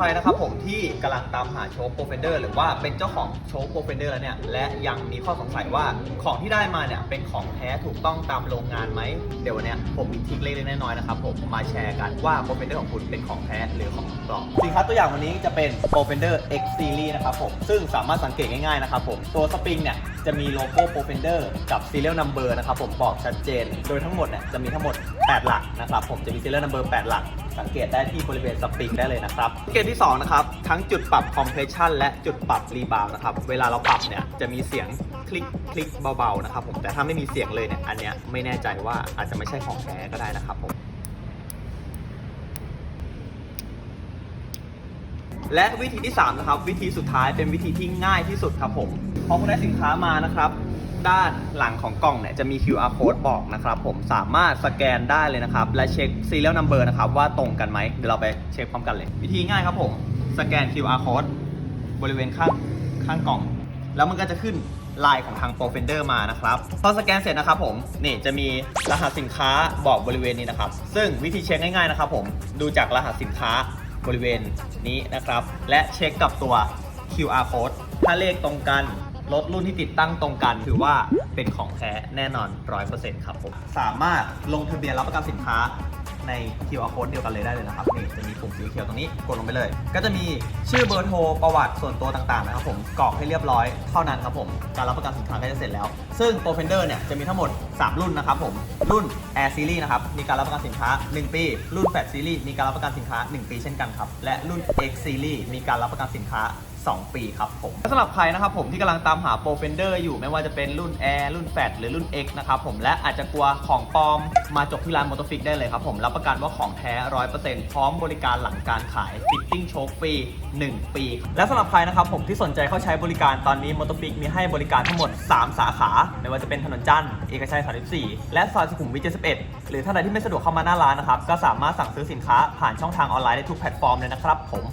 ใครนะครับผมที่กำลังตามหาโชว์โปรเฟนเดอร์หรือว่าเป็นเจ้าของโชว์โปรเฟนเดอร์แล้วเนี่ยและยังมีข้อสงสัยว่าของที่ได้มาเนี่ยเป็นของแท้ถูกต้องตามโรงงานไหมเดี๋ยววันเนี้ยผมมีทริคเล็กๆน้อยๆนะครับผมมาแชร์กันว่าโปรเฟนเดอร์ของคุณเป็นของแท้หรือของปลอมสินค้าตัวอย่างวันนี้จะเป็นโปรเฟนเดอร์ X Series นะครับผมซึ่งสามารถสังเกตง่ายๆนะครับผมตัวสปริงเนี่ยจะมีโลโก้โปรเฟนเดอร์กับ serial number นะครับผมบอกชัดเจน โดยทั้งหมดเนี่ยจะมีทั้งหมด 8 หลักนะครับผมจะมี serial number 8 หลัก สังเกตได้ที่บริเวณสปริงได้เลยนะครับเกณฑ์ที่2นะครับทั้งจุดปรับ compression และจุดปรับ rebound นะครับเวลาเราปรับเนี่ยจะมีเสียงคลิกคลิกเบาๆนะครับผมแต่ถ้าไม่มีเสียงเลยเนี่ยอันเนี้ยไม่แน่ใจว่าอาจจะไม่ใช่ของแท้ก็ได้นะครับผมและวิธีที่3นะครับวิธีสุดท้ายเป็นวิธีที่ง่ายที่สุดครับผมพอคุณได้สินค้ามานะครับ ด้านหลังของกล่องเนี่ยจะมี QR code บอกนะครับผมสามารถสแกนได้เลยนะครับ และเช็ค serial number นะครับว่าตรงกันไหมเดี๋ยวเราไปเช็คพร้อมกันเลย วิธีง่ายครับผม สแกน QR code บริเวณข้างข้างกล่อง แล้วมันก็จะขึ้นลายของทาง Pro Fender มานะครับ พอสแกนเสร็จนะครับผมนี่จะมีรหัสสินค้าบอกบริเวณนี้นะครับ ซึ่งวิธีเช็คง่ายๆนะครับผมดูจากรหัสสินค้าบริเวณนี้นะครับ และเช็คกับตัว QR code ถ้าเลขตรงกัน รถรุ่นที่ติดตั้งตรงกัน ถือว่าเป็นของแท้แน่นอน 100%ครับผมสามารถลงทะเบียนรับประกันสินค้าใน QR code เดียวกันเลยได้เลยนะครับนี่จะมีปุ่มสีเขียวตรงนี้กดลงไปเลย ก็จะมีชื่อเบอร์โทรประวัติส่วนตัวต่างๆนะครับผมกรอกให้เรียบร้อยเท่านั้นครับผมการรับประกันสินค้าก็จะเสร็จแล้ว ซึ่ง Pro Fender เนี่ยจะมีทั้งหมด 3 รุ่นนะครับผมรุ่น Air Series นะครับมีการรับประกันสินค้า 1 ปี รุ่น Fat Series มีการรับประกันสินค้า 1 ปีเช่นกันครับและรุ่น X Series มีการรับประกันสินค้า2 ปีครับผมสำหรับใครนะครับผมที่กำลังตามหา Pro Fender อยู่ไม่ว่าจะเป็นรุ่น Air รุ่น Fat หรือรุ่น X นะครับผมและอาจจะกลัวของปลอมมาจบที่ร้านมอเตอร์ฟิกได้เลยครับผมรับประกันว่าของแท้ 100%พร้อมบริการหลังการขายฟิตติ้งโชคฟรี 1 ปี และสำหรับใครนะครับผมที่สนใจเข้าใช้บริการตอนนี้มอเตอร์ฟิกมีให้บริการทั้งหมด 3 สาขา ไม่ว่าจะเป็นถนนจันทร์เอกชัย 34 และซอยสุขุมวิท 71 หรือท่านใดที่ไม่สะดวกเข้ามาหน้าร้านนะครับก็สามารถสั่งซื้อสินค้าผ่านช่องทางออนไลน์ได้ทุกแพลตฟอร์มเลยนะครับผม